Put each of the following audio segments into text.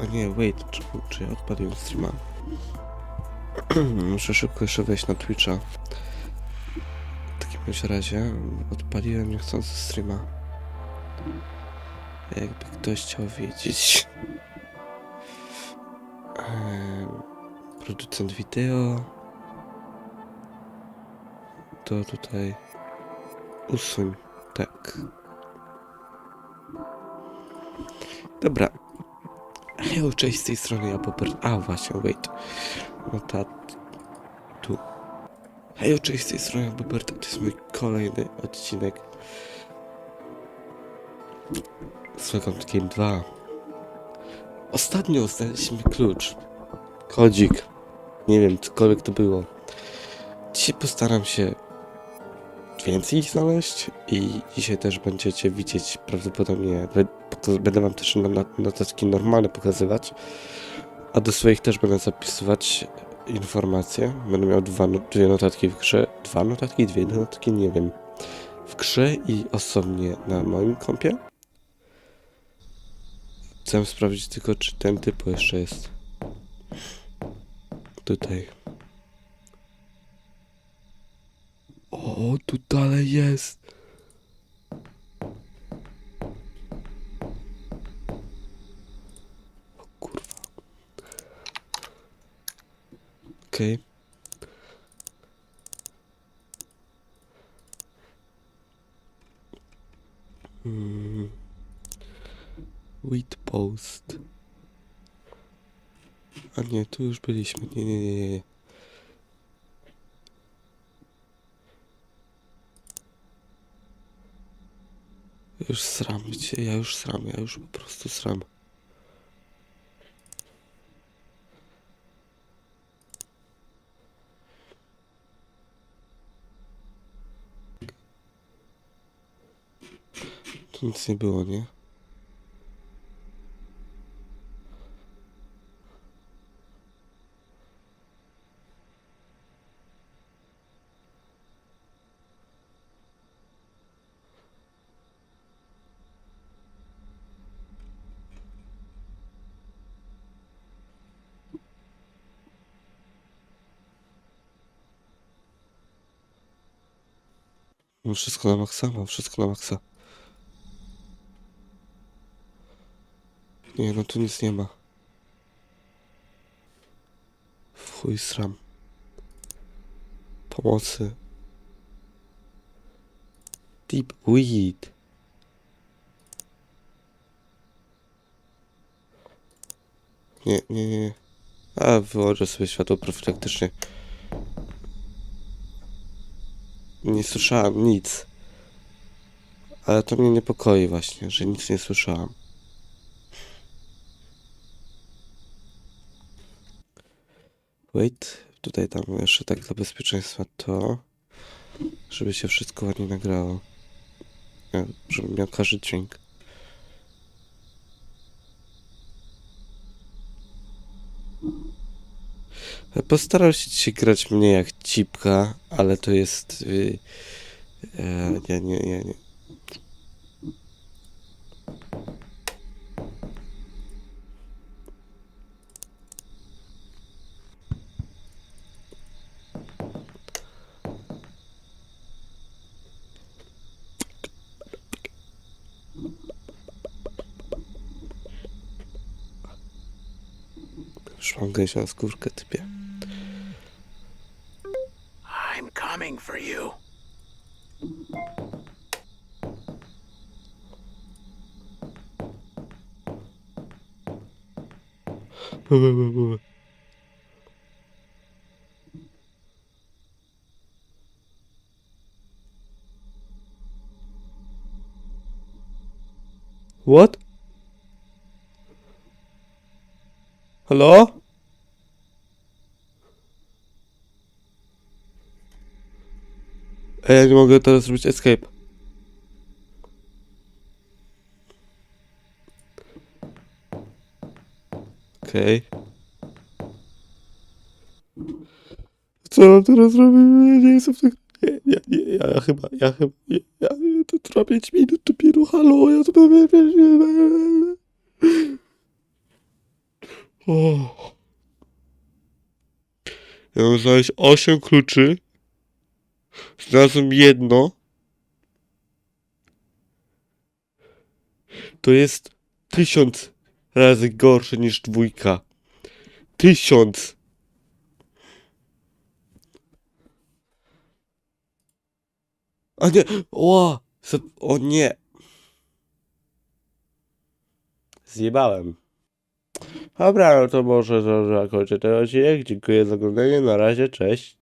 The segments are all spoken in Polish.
A nie, wait, czy, czy ja odpaliłem streama? Muszę szybko jeszcze wejść na Twitcha. W takim razie odpaliłem niechcący streama. Jakby ktoś chciał wiedzieć. Producent wideo. To tutaj usuń. Tak. Dobra. Hej, cześć z tej strony ja. A właśnie, wait. No ta. Tu. Hej, cześć z tej strony ja. To jest mój kolejny odcinek. Swagont Game 2. Ostatnio znaleźliśmy klucz. Kodzik. Nie wiem, cokolwiek to było. Dzisiaj postaram się więcej ich znaleźć i dzisiaj też będziecie widzieć prawdopodobnie, będę wam też notatki normalne pokazywać, a do swoich też będę zapisywać informacje. Będę miał dwa, dwie notatki w grze, dwa notatki, dwie notatki, nie wiem, w grze i osobnie na moim kompie. Chcę sprawdzić tylko, czy ten typu jeszcze jest tutaj. O, tu dalej jest. O kurwa. Okej. Mm. Wheat post. A nie, tu już byliśmy. Nie, nie, nie, nie. Już sram, wiecie, ja już sram, ja już po prostu sram. Tu nic nie było, nie? Mam wszystko na maksa, mam wszystko na maksa. Nie, no tu nic nie ma. W chuj sram. Pomocy. Deep weed. Nie, nie, nie. A, wyłączę sobie światło profilaktycznie. Nie słyszałem nic. Ale to mnie niepokoi właśnie, że nic nie słyszałam. Wait, tutaj tam jeszcze tak dla bezpieczeństwa to, żeby się wszystko ładnie nagrało. Ja, Żebym miał każdy dźwięk. Postaram się grać mnie jak cipka, ale to jest... Yy, e, nie, nie, nie, nie. Już mam gęsią skórkę, typie. What? Hello? Ej, ja mogę teraz zrobić escape. Okej. Co mam teraz zrobić? Ja nie chcę w tych... Nie. ja, ja, ja chyba, ja chyba, ja, ja, to trwa 5 minut dopiero, halo, ja to O. Ja mam znaleźć 8 kluczy. Znalazłem jedno. To jest tysiąc razy gorsze niż dwójka. Tysiąc! A nie! O! O nie! Zjebałem. Dobra, no to może zakończę ten odcinek. Dziękuję za oglądanie. Na razie, cześć.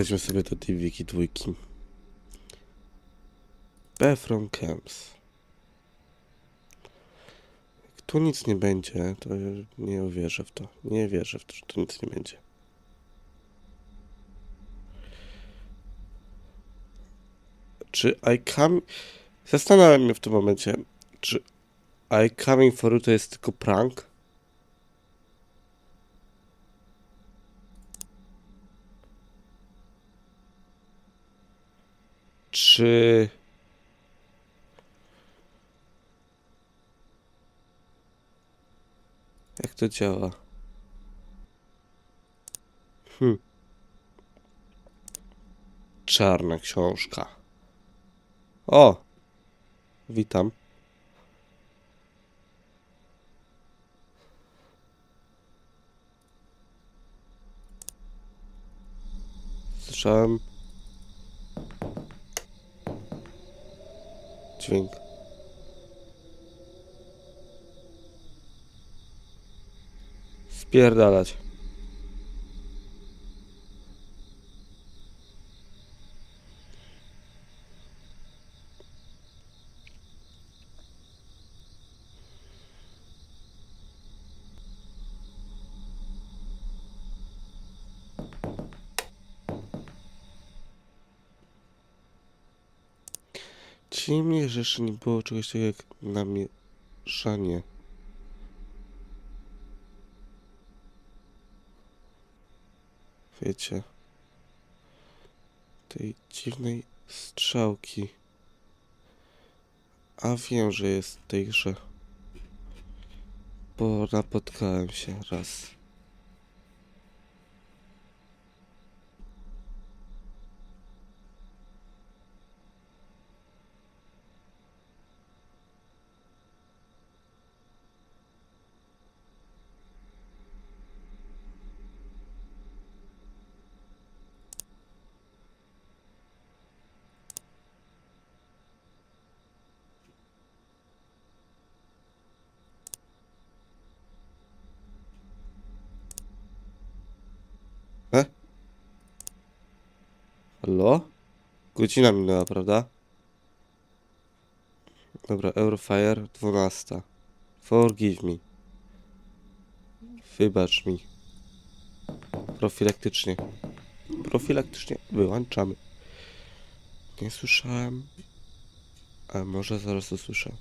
Weźmy sobie do tej wiki dwójki. B from camps. Jak tu nic nie będzie, to nie uwierzę w to. Nie wierzę w to, że tu nic nie będzie. Czy I come... Zastanawiam się w tym momencie, czy I coming for you to jest tylko prank? Czy... Jak to działa? Hm. Czarna książka. O! Witam. Słyszałem dźwięk. Spierdalać. Czyli mnie, że jeszcze nie było czegoś takiego jak namieszanie. Wiecie. Tej dziwnej strzałki. A wiem, że jest w tej grze. Bo napotkałem się raz. E? Halo? Godzina minęła, prawda? Dobra, Eurofire 12. Forgive me. Wybacz mi. Profilaktycznie. Profilaktycznie wyłączamy. Nie słyszałem. A może zaraz usłyszę.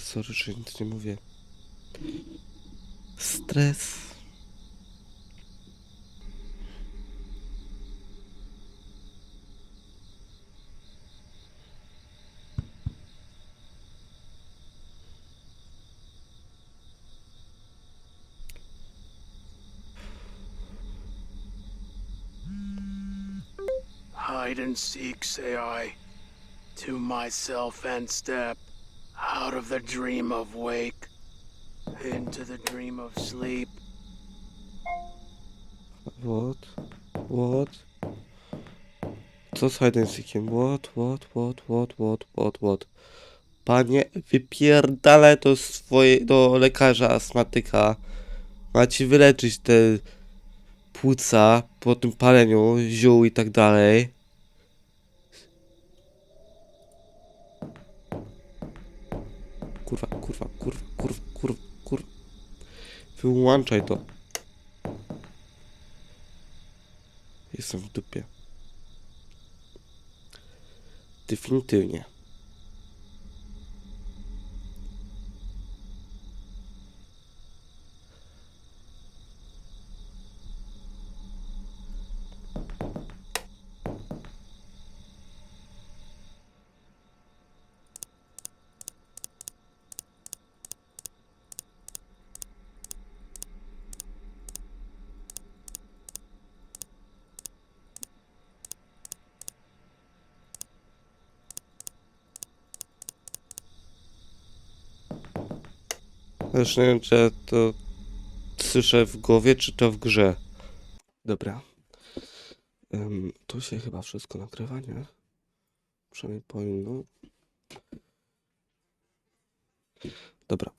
Ja sorry, że nic nie mówię. Stres. Hide and seek, say I, to myself and step out of the dream of wake into the dream of sleep. What? What? Co z hide and seekiem? What, what, what, what, what, what, what? Panie, wypierdalaj to swoje, do lekarza astmatyka. Ma ci wyleczyć te płuca po tym paleniu ziół i tak dalej. Kurwa, kurwa, kurwa, kurwa, kurwa. Wyłączaj to. Jestem w dupie. Definitywnie. Już nie wiem, czy ja to słyszę w głowie, czy to w grze. Dobra. Ym, tu się chyba wszystko nagrywa, nie? Przynajmniej powinno. Dobra.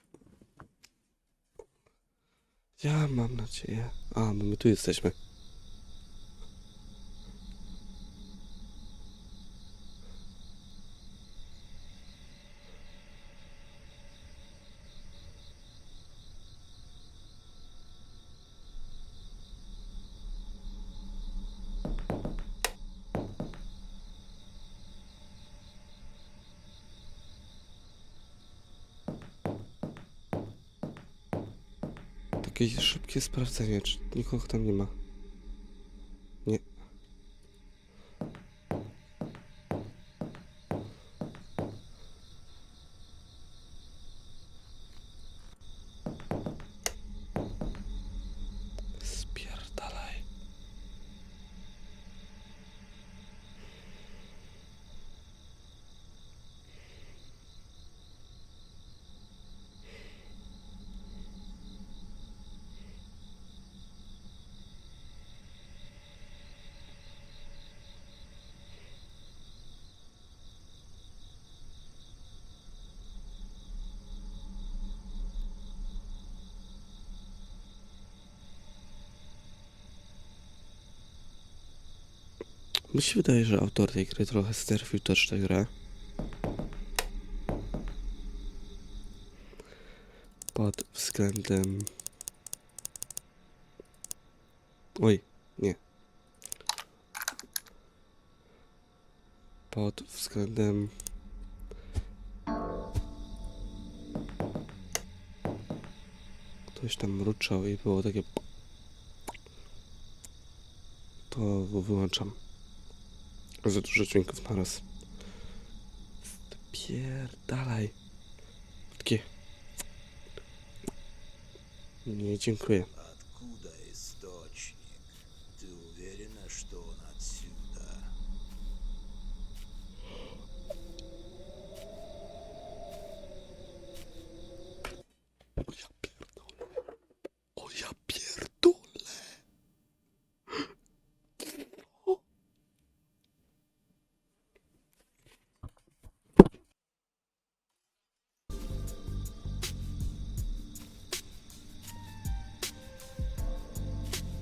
Ja mam nadzieję. A, my tu jesteśmy. Takie szybkie sprawdzenie, czy nikogo tam nie ma. Nie. Spierdalaj. Mi się wydaje, że autor tej gry trochę sterfił też tę grę. Pod względem... Oj, nie. Pod względem... Ktoś tam mruczał i było takie... To wyłączam. Za dużo dźwięków naraz. Pierdalaj. Takie. Nie, dziękuję.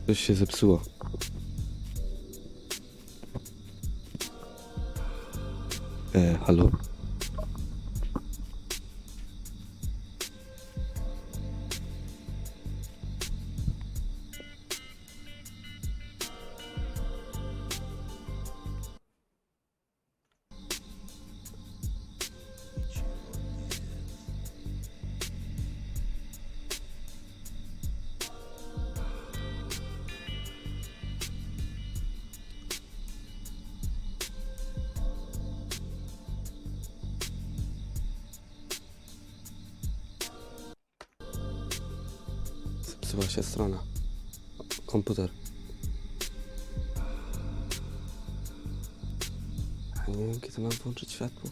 Coś się zepsuło. E, halo? Zepsuła się strona. Komputer. A nie wiem, kiedy mam włączyć światło.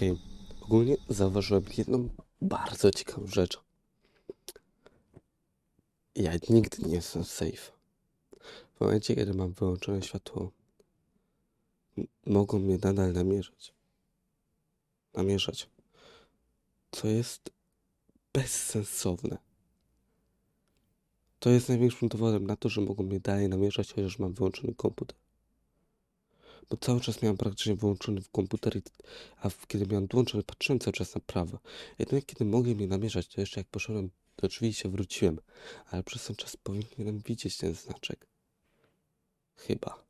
Okej, ogólnie zauważyłem jedną bardzo ciekawą rzecz. Ja nigdy nie jestem safe. W momencie, kiedy mam wyłączone światło, mogą mnie nadal namierzać. Namierzać. Co jest bezsensowne. To jest największym dowodem na to, że mogą mnie dalej namierzać, chociaż mam wyłączony komputer. Bo cały czas miałem praktycznie wyłączony w komputer, a kiedy miałem włączony, patrzyłem cały czas na prawo. Jedynie kiedy mogli mnie namierzać, to jeszcze jak poszedłem do drzwi i się wróciłem. Ale przez ten czas powinienem widzieć ten znaczek. Chyba.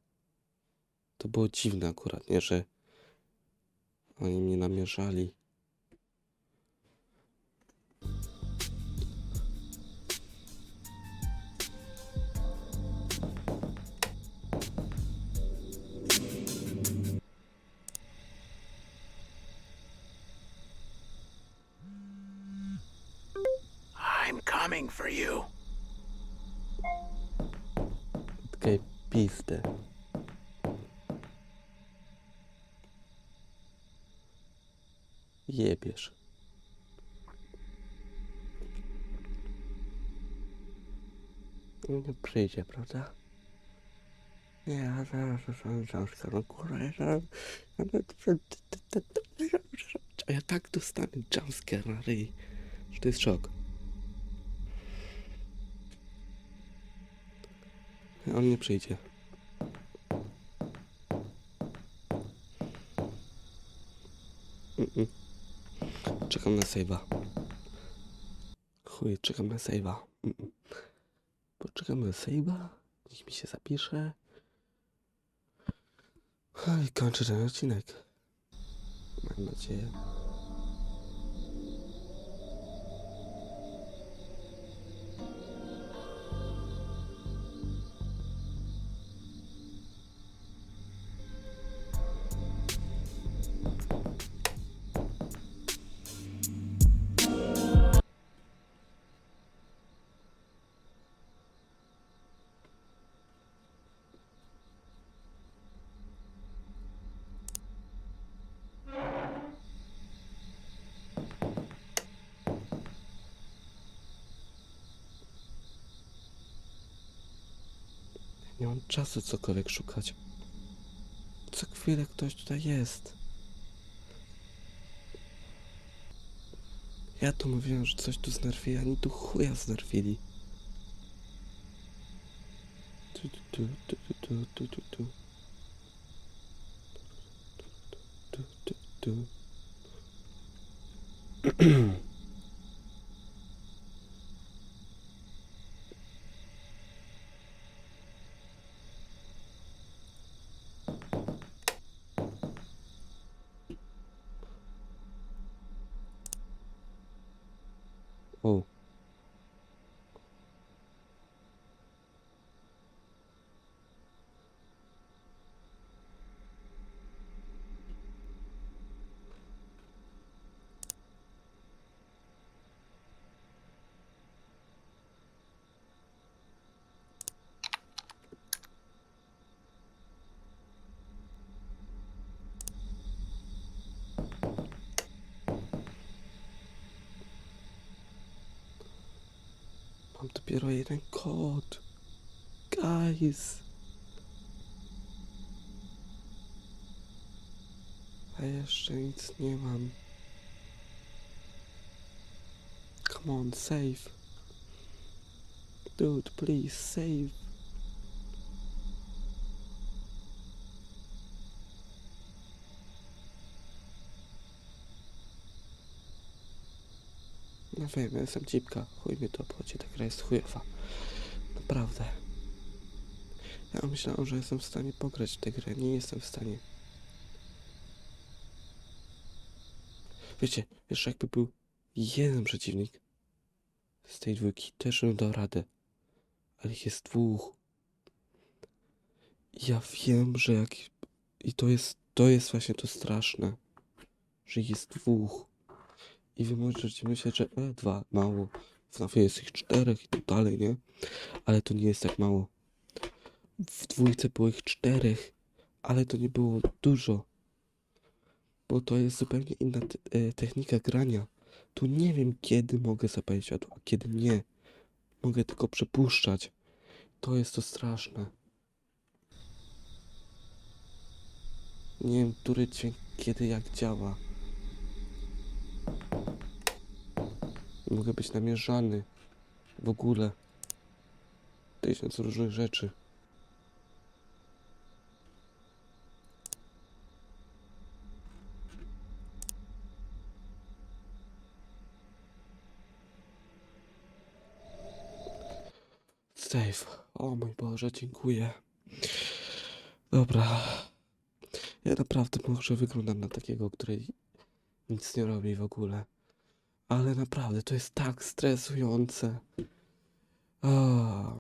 To było dziwne akurat, nie, że oni mnie namierzali. Pizdy. Jebiesz. Nie przyjdzie, prawda? Nie, a zaraz zostanę książkę, no kurwa, ja zaraz... Ja tak dostanę jumpscare na ryj, że to jest szok. On nie przyjdzie. Czekam na save'a. Chuj, czekam na save'a. Mm-mm. Poczekam na save'a. Niech mi się zapisze. I kończę ten odcinek. Mam nadzieję. Nie mam czasu cokolwiek szukać. Co chwilę ktoś tutaj jest. Ja tu mówiłem, że coś tu znerwili, a oni tu chuja znerwili. Tu, tu, tu, tu, tu, tu, tu, tu. Tu, tu, tu. O. Mam dopiero jeden kod. Guys. A jeszcze nic nie mam. Come on, save. Dude, please, save. Wiem, ja jestem cipka. Chuj mnie to obchodzi, ta gra jest chujowa. Naprawdę. Ja myślałem, że jestem w stanie pograć w tę grę. Nie jestem w stanie. Wiecie, jeszcze jakby był jeden przeciwnik z tej dwójki, też bym dał radę. Ale ich jest dwóch. Ja wiem, że jak... I to jest, to jest właśnie to straszne. Że jest dwóch. I wy możecie myśleć, że e, dwa, mało. W FNAFie jest ich czterech i tak dalej, nie? Ale to nie jest tak mało. w dwójce było ich czterech, ale to nie było dużo. Bo to jest zupełnie inna e, technika grania. Tu nie wiem, kiedy mogę zapalić światło, a kiedy nie. Mogę tylko przepuszczać. To jest to straszne. Nie wiem, który dźwięk kiedy jak działa. Mogę być namierzany. W ogóle. Tysiąc różnych rzeczy. Save. O mój Boże, dziękuję. Dobra. Ja naprawdę może wyglądam na takiego, który nic nie robi w ogóle ale naprawdę to jest tak stresujące.